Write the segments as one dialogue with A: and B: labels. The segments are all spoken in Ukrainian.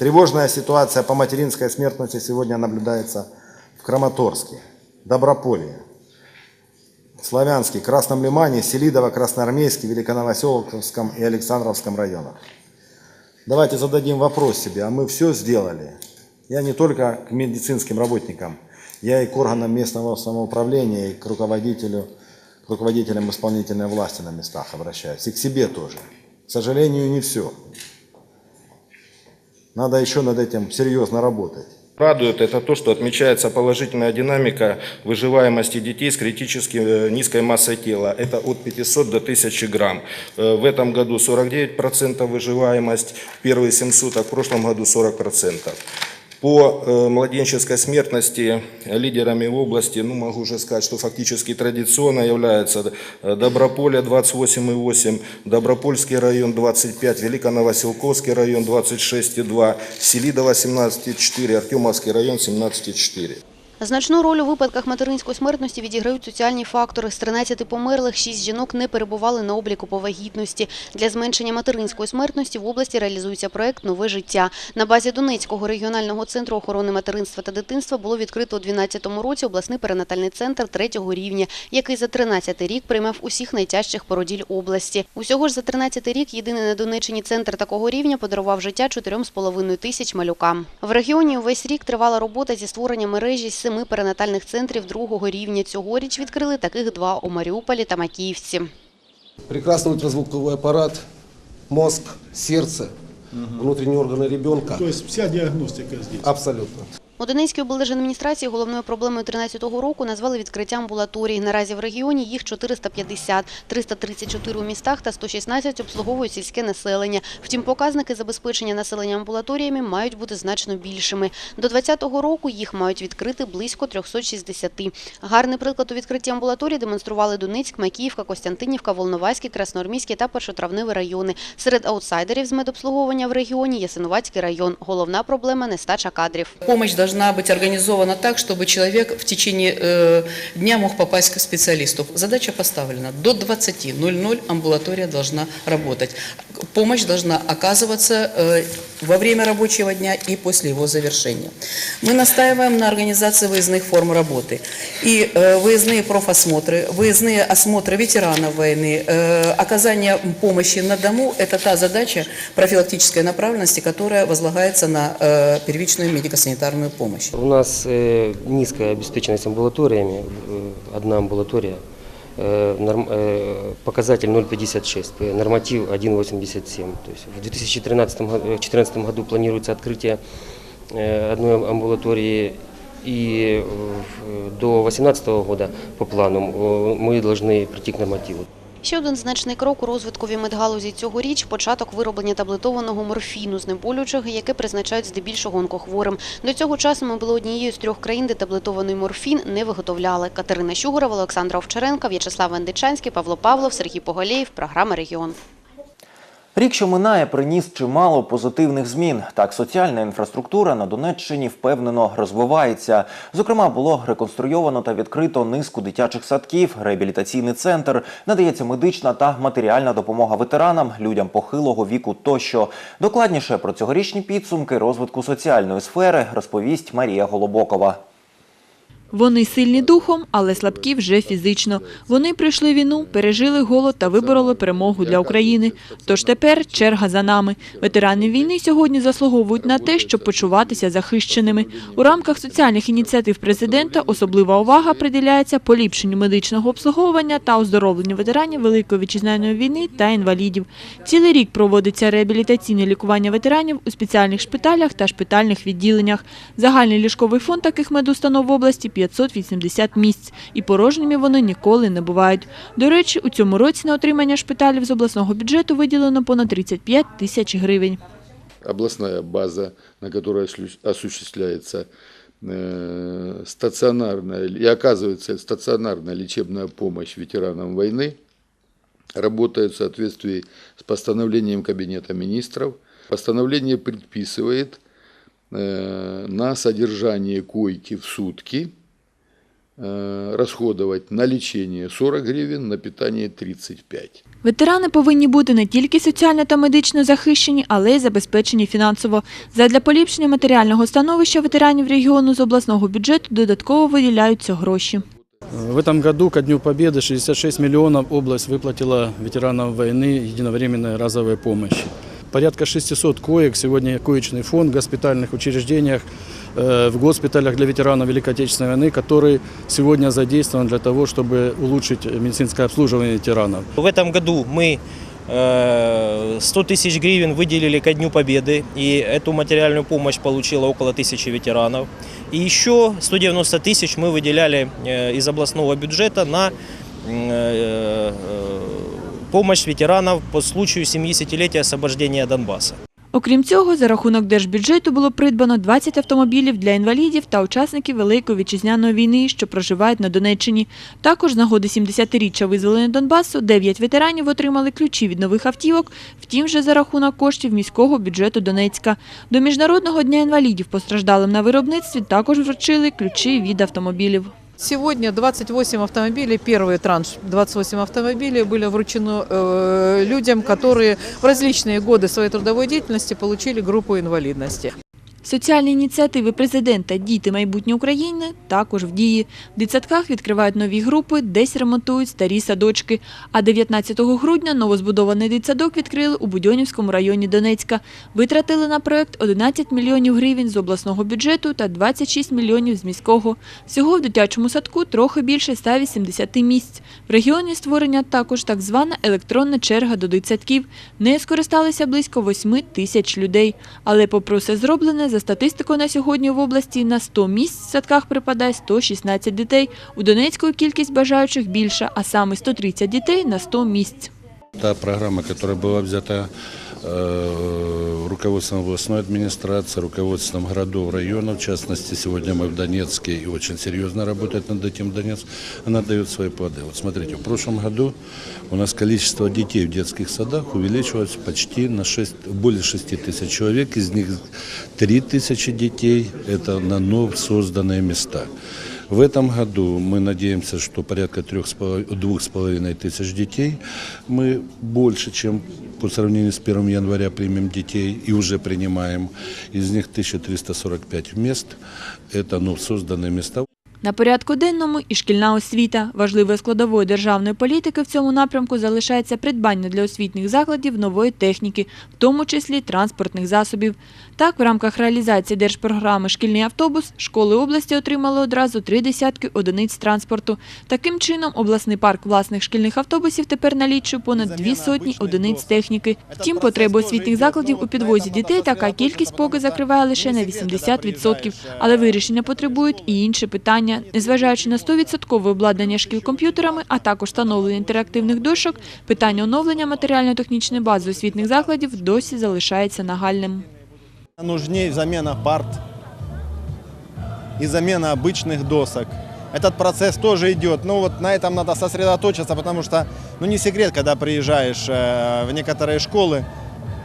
A: Тревожная ситуация по материнской смертности сегодня наблюдается в Краматорске, Доброполье, Славянске, Красном Лимане, Селидово, Красноармейске, Великоновоселковском и Александровском районах. Давайте зададим вопрос себе, а мы все сделали? Я не только к медицинским работникам, я и к органам местного самоуправления, и к руководителю, к руководителям исполнительной власти на местах обращаюсь, и к себе тоже. К сожалению, не все. Надо еще над этим серьезно работать.
B: Радует это то, что отмечается положительная динамика выживаемости детей с критически э, низкой массой тела. Это от 500 до 1000 грамм. Э, В этом году 49% выживаемость, первые 7 суток, в прошлом году 40%. По э, младенческой смертности лидерами области, ну, могу уже сказать, что фактически традиционно являются э, Доброполе 28,8, Добропольский район 25, Великоновоселковский район 26,2, Селидово 17,4, Артемовский район 17,4.
C: Значну роль у випадках материнської смертності відіграють соціальні фактори. З 13 померлих 6 жінок не перебували на обліку по вагітності. Для зменшення материнської смертності в області реалізується проект «Нове життя». На базі Донецького регіонального центру охорони материнства та дитинства було відкрито у 2012 році обласний перинатальний центр третього рівня, який за 13 рік приймав усіх найтяжчих породіль області. Усього ж за 13 рік єдиний на Донеччині центр такого рівня подарував життя 4,5 тисяч малюкам. В регіоні увесь рік тривала робота зі створення мережі семи перинатальних центрів другого рівня. Цьогоріч відкрили таких два у Маріуполі та Макіївці.
D: Прекрасний ультразвуковий апарат, мозк, серце, внутрішні органи ребенка.
E: Тобто вся діагностика тут?
D: Абсолютно.
C: У Донецькій облдержадміністрації головною проблемою 13-го року назвали відкриття амбулаторій. Наразі в регіоні їх 450, 334 у містах та 116 обслуговують сільське населення. Втім, показники забезпечення населення амбулаторіями мають бути значно більшими. До 2020 року їх мають відкрити близько 360. Гарний приклад у відкритті амбулаторій демонстрували Донецьк, Макіївка, Костянтинівка, Волноваський, Красноармійський та Першотравневий райони. Серед аутсайдерів з медобслуговування в регіоні Ясинуватський район. Головна проблема – нестача кадрів.
F: Помощь должна быть организована так, чтобы человек в течение э, дня мог попасть к специалисту. Задача поставлена. До 20.00 амбулатория должна работать. Помощь должна оказываться э, во время рабочего дня и после его завершения. Мы настаиваем на организации выездных форм работы. И э, выездные профосмотры, выездные осмотры ветеранов войны, э, оказание помощи на дому – это та задача профилактической направленности, которая возлагается на э, первичную медико-санитарную помощь.
G: У нас э, низкая обеспеченность амбулаториями, э, одна амбулатория, э, норм- э, показатель 0,56, э, норматив 1,87. То есть в 2013 го- э, 2014 году планируется открытие э, одной амбулатории и э, до 2018 года по плану э, мы должны прийти к нормативу.
C: Ще один значний крок у розвитку медгалузі цьогоріч – початок вироблення таблетованого морфіну знеболюючих, яке призначають здебільшого онкохворим. До цього часу ми були однією з трьох країн, де таблетований морфін не виготовляли. Катерина Щугурова, Олександра Овчаренка, В'ячеслав Вендичанський, Павло Павлов, Сергій Поголєєв. Програма «Регіон».
H: Рік, що минає, приніс чимало позитивних змін. Так, соціальна інфраструктура на Донеччині впевнено розвивається. Зокрема, було реконструйовано та відкрито низку дитячих садків, реабілітаційний центр, надається медична та матеріальна допомога ветеранам, людям похилого віку тощо. Докладніше про цьогорічні підсумки розвитку соціальної сфери розповість Марія Голобокова.
I: Вони сильні духом, але слабкі вже фізично. Вони пройшли війну, пережили голод та вибороли перемогу для України. Тож тепер черга за нами. Ветерани війни сьогодні заслуговують на те, щоб почуватися захищеними. У рамках соціальних ініціатив президента особлива увага приділяється поліпшенню медичного обслуговування та оздоровленню ветеранів Великої вітчизняної війни та інвалідів. Цілий рік проводиться реабілітаційне лікування ветеранів у спеціальних шпиталях та шпитальних відділеннях. Загальний ліжковий фонд таких медустанов в області 580 місць, і порожніми вони ніколи не бувають. До речі, у цьому році на отримання шпиталів з обласного бюджету виділено понад 35 тисяч гривень.
J: областная база, на которой осущ- осуществляется э, стационарная и оказывается стационарная лечебная помощь ветеранам войны, работает в соответствии с постановлением Кабинета министров. Постановление предписывает э, на содержание койки в сутки э, расходовать на лечение 40 гривен, на питание 35.
I: Ветерани повинні бути не тільки соціально та медично захищені, але й забезпечені фінансово. Задля поліпшення матеріального становища ветеранів регіону з обласного бюджету додатково виділяються гроші.
E: В этом году ко Дню Победы 66 миллионов область выплатила ветеранам войны единовременной разовой помощи. Порядка 600 коек сегодня коечный фонд в госпитальных учреждениях, э, в госпиталях для ветеранов Великой Отечественной войны, который сегодня задействован для того, чтобы улучшить медицинское обслуживание ветеранов.
K: В этом году мы э, 100 тысяч гривен выделили ко Дню Победы, и эту материальную помощь получило около тысячи ветеранов. И еще 190 тысяч мы выделяли э, из областного бюджета на э, э, помощь ветеранов по случаю 70-летия освобождения Донбасса.
I: Окрім цього, за рахунок держбюджету було придбано 20 автомобілів для інвалідів та учасників Великої вітчизняної війни, що проживають на Донеччині. Також з нагоди 70-річчя визволення Донбасу 9 ветеранів отримали ключі від нових автівок, втім вже за рахунок коштів міського бюджету Донецька. До Міжнародного дня інвалідів постраждалим на виробництві також вручили ключі від автомобілів.
L: Сегодня 28 автомобилей, первый транш 28 автомобилей были вручены э, людям, которые в различные годы своей трудовой деятельности получили группу инвалидности.
I: Соціальні ініціативи президента Діти майбутнє України також в дії. В дитсадках відкривають нові групи, десь ремонтують старі садочки. А 19 грудня новозбудований дитсадок відкрили у Будьонівському районі Донецька. Витратили на проект 11 мільйонів гривень з обласного бюджету та 26 мільйонів з міського. Всього в дитячому садку трохи більше 180 місць. В регіоні створення також так звана електронна черга до дитсадків. Нею скористалися близько 8 тисяч людей. Але попри все зроблене, за статистикою на сьогодні в області на 100 місць в садках припадає 116 дітей. У Донецьку кількість бажаючих більша, а саме 130 дітей на 100 місць.
M: Та програма, яка була взята руководством областной администрации, руководством городов, районов, в частности, сегодня мы в Донецке и очень серьезно работает над этим Донецк, она дает свои плоды. Вот смотрите, в прошлом году у нас количество детей в детских садах увеличилось почти на 6, более 6 тысяч человек, из них 3 тысячи детей – это на вновь созданные места. В этом году мы надеемся, что порядка трех с полов- двух с половиной тысяч детей. Мы больше, чем по сравнению с 1 января примем детей и уже принимаем. Из них 1345 мест. Это ну, созданные места.
I: На порядку денному і шкільна освіта. Важливою складовою державної політики в цьому напрямку залишається придбання для освітніх закладів нової техніки, в тому числі транспортних засобів. Так, в рамках реалізації держпрограми «Шкільний автобус» школи області отримали одразу три десятки одиниць транспорту. Таким чином, обласний парк власних шкільних автобусів тепер налічує понад дві сотні одиниць техніки. Втім, потреби освітніх закладів у підвозі дітей така кількість поки закриває лише на 80%, але вирішення потребують і інші питання Незважаючи на 100% обладнання шкіл комп'ютерами, а також встановлення інтерактивних дошок, питання оновлення матеріально-технічної бази освітніх закладів досі залишається нагальним.
N: Нужнее замена парт и замена обычных досок. Этот процесс тоже идет. Но вот на этом надо сосредоточиться, потому что, ну не секрет, когда приезжаешь э, в некоторые школы,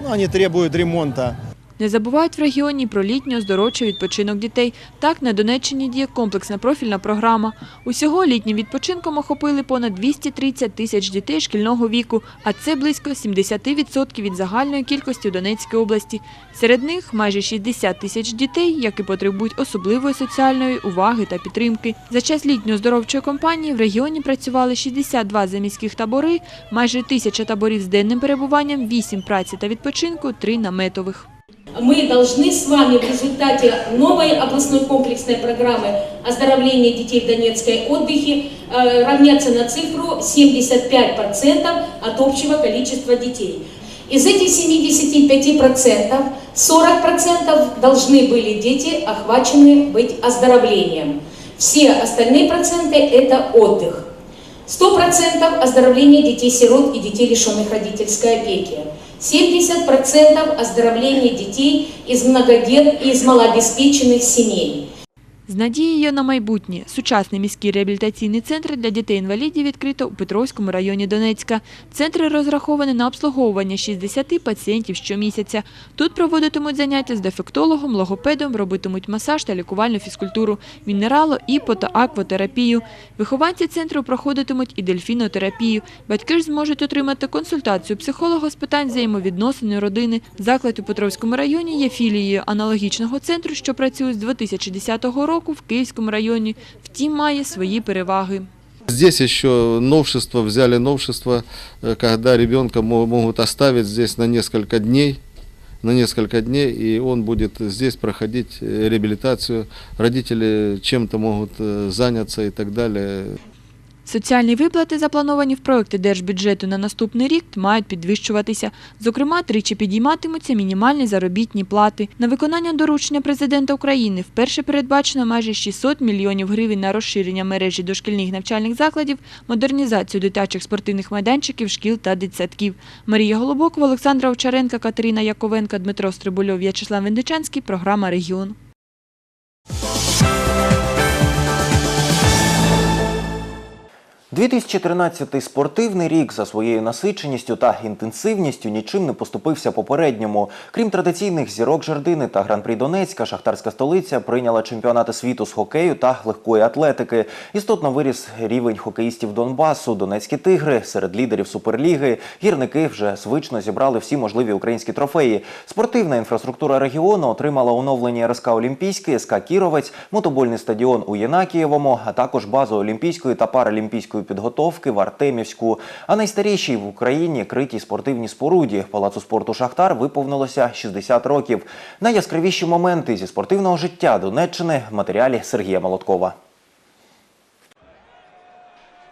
N: ну они требуют ремонта.
I: Не забувають в регіоні про літній оздоровчий відпочинок дітей. Так, на Донеччині діє комплексна профільна програма. Усього літнім відпочинком охопили понад 230 тисяч дітей шкільного віку, а це близько 70% від загальної кількості у Донецькій області. Серед них майже 60 тисяч дітей, які потребують особливої соціальної уваги та підтримки. За час літньої оздоровчої кампанії в регіоні працювали 62 заміських табори, майже тисяча таборів з денним перебуванням, 8 праці та відпочинку, 3 наметових.
O: Мы должны с вами в результате новой областной комплексной программы оздоровления детей в Донецкой отдыхе э, равняться на цифру 75% от общего количества детей. Из этих 75% 40% должны были дети охвачены быть оздоровлением. Все остальные проценты – это отдых. 100% оздоровления детей-сирот и детей, лишенных родительской опеки. 70% оздоровления детей из многодет, из малообеспеченных семей.
I: З надією на майбутнє сучасний міський реабілітаційний центр для дітей-інвалідів відкрито у Петровському районі Донецька. Центр розрахований на обслуговування 60 пацієнтів щомісяця. Тут проводитимуть заняття з дефектологом, логопедом, робитимуть масаж та лікувальну фізкультуру, мінерало, іпо та. Вихованці центру проходитимуть і дельфінотерапію. Батьки ж зможуть отримати консультацію психолога з питань взаємовідносин родини. Заклад у Петровському районі є філією аналогічного центру, що працює з 2010 року в Київському районі. Втім, має свої переваги.
P: Здесь еще новшество, взяли новшество, э, когда ребенка мо- могут оставить здесь на несколько дней, на несколько дней, и он будет здесь проходить э, реабилитацию. Родители чем-то могут э, заняться и так далее.
I: Соціальні виплати, заплановані в проекти держбюджету на наступний рік, мають підвищуватися. Зокрема, тричі підійматимуться мінімальні заробітні плати. На виконання доручення президента України вперше передбачено майже 600 мільйонів гривень на розширення мережі дошкільних навчальних закладів, модернізацію дитячих спортивних майданчиків, шкіл та дитсадків. Марія Голубокова, Олександра Овчаренка, Катерина Яковенка, Дмитро Стрибульов, В'ячеслав Вендичанський. Програма «Регіон».
H: 2013 спортивний рік за своєю насиченістю та інтенсивністю нічим не поступився попередньому. Крім традиційних зірок жердини та гран-прі Донецька, шахтарська столиця прийняла чемпіонати світу з хокею та легкої атлетики. Істотно виріс рівень хокеїстів Донбасу, донецькі тигри серед лідерів суперліги. Гірники вже звично зібрали всі можливі українські трофеї. Спортивна інфраструктура регіону отримала оновлені РСК Олімпійський, СК Кіровець, мотобольний стадіон у Єнакієвому, а також базу олімпійської та паралімпійської підготовки в Артемівську. А найстарішій в Україні критій спортивній споруді палацу спорту Шахтар виповнилося 60 років. Найяскравіші моменти зі спортивного життя Донеччини матеріалі Сергія Молоткова.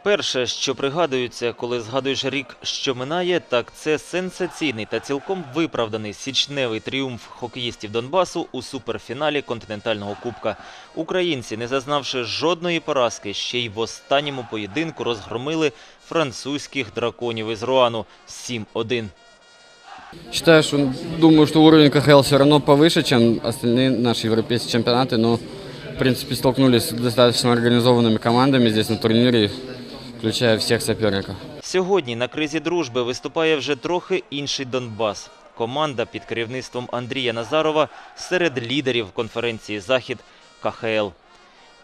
Q: Перше, що пригадується, коли згадуєш рік, що минає, так це сенсаційний та цілком виправданий січневий тріумф хокеїстів Донбасу у суперфіналі континентального кубка. Українці, не зазнавши жодної поразки, ще й в останньому поєдинку розгромили французьких драконів із Руану 7-1.
R: Считаю, что думаю, что уровень КХЛ все равно повыше, чем остальные наши европейские чемпионаты, но в принципе столкнулись с достаточно организованными командами здесь на турнире, включая всех соперников.
Q: Сьогодні на кризі дружби виступає вже трохи інший Донбас. Команда під керівництвом Андрія Назарова серед лідерів конференції Захід КХЛ.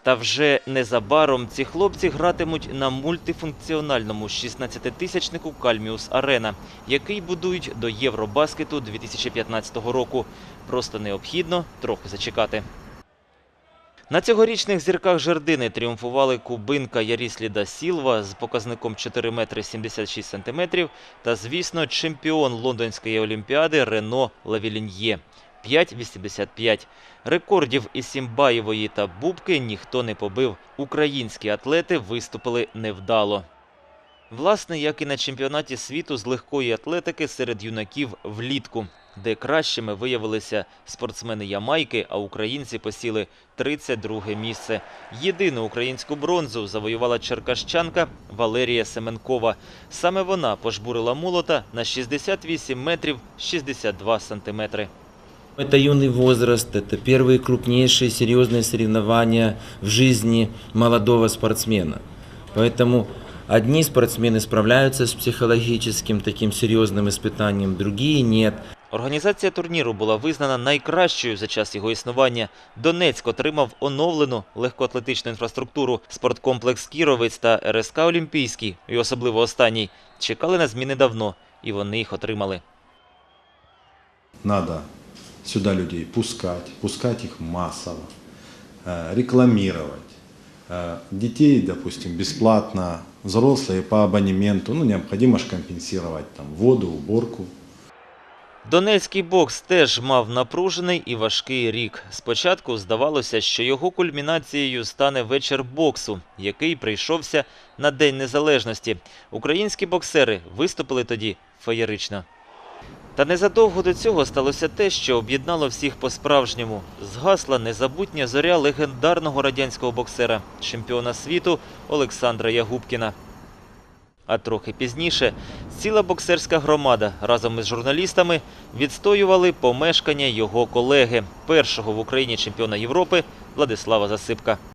Q: Та вже незабаром ці хлопці гратимуть на мультифункціональному 16-тисячнику Кальміус Арена, який будують до Євробаскету 2015 року. Просто необхідно трохи зачекати. На цьогорічних зірках жердини тріумфували кубинка Ярісліда Сілва з показником 4 метри 76 сантиметрів та, звісно, чемпіон лондонської олімпіади Рено Лавіліньє 5,85. Рекордів із Сімбаєвої та Бубки ніхто не побив. Українські атлети виступили невдало. Власне, як і на чемпіонаті світу з легкої атлетики серед юнаків влітку, де кращими виявилися спортсмени Ямайки, а українці посіли 32 місце. Єдину українську бронзу завоювала черкащанка Валерія Семенкова. Саме вона пожбурила молота на 68 метрів 62 сантиметри.
S: Это юный возраст, это первые крупнейшие серьезные соревнования в жизни молодого спортсмена. Поэтому одни спортсмены справляются с психологическим таким серьезным испытанием, другие нет.
Q: Організація турніру була визнана найкращою за час його існування. Донецьк отримав оновлену легкоатлетичну інфраструктуру. Спорткомплекс Кіровець та РСК Олімпійський, і особливо останній, чекали на зміни давно, і вони їх отримали.
T: Надо сюда людей пускать, пускать их массово, э, рекламировать. Э, Детей, допустим, бесплатно, взрослые по абонементу, ну, необходимо же компенсировать там воду, уборку.
Q: Донецький бокс теж мав напружений і важкий рік. Спочатку здавалося, що його кульмінацією стане вечір боксу, який прийшовся на День Незалежності. Українські боксери виступили тоді феєрично. Та незадовго до цього сталося те, що об'єднало всіх по-справжньому. Згасла незабутня зоря легендарного радянського боксера, чемпіона світу Олександра Ягубкіна. А трохи пізніше ціла боксерська громада разом із журналістами відстоювали помешкання його колеги, першого в Україні чемпіона Європи Владислава Засипка.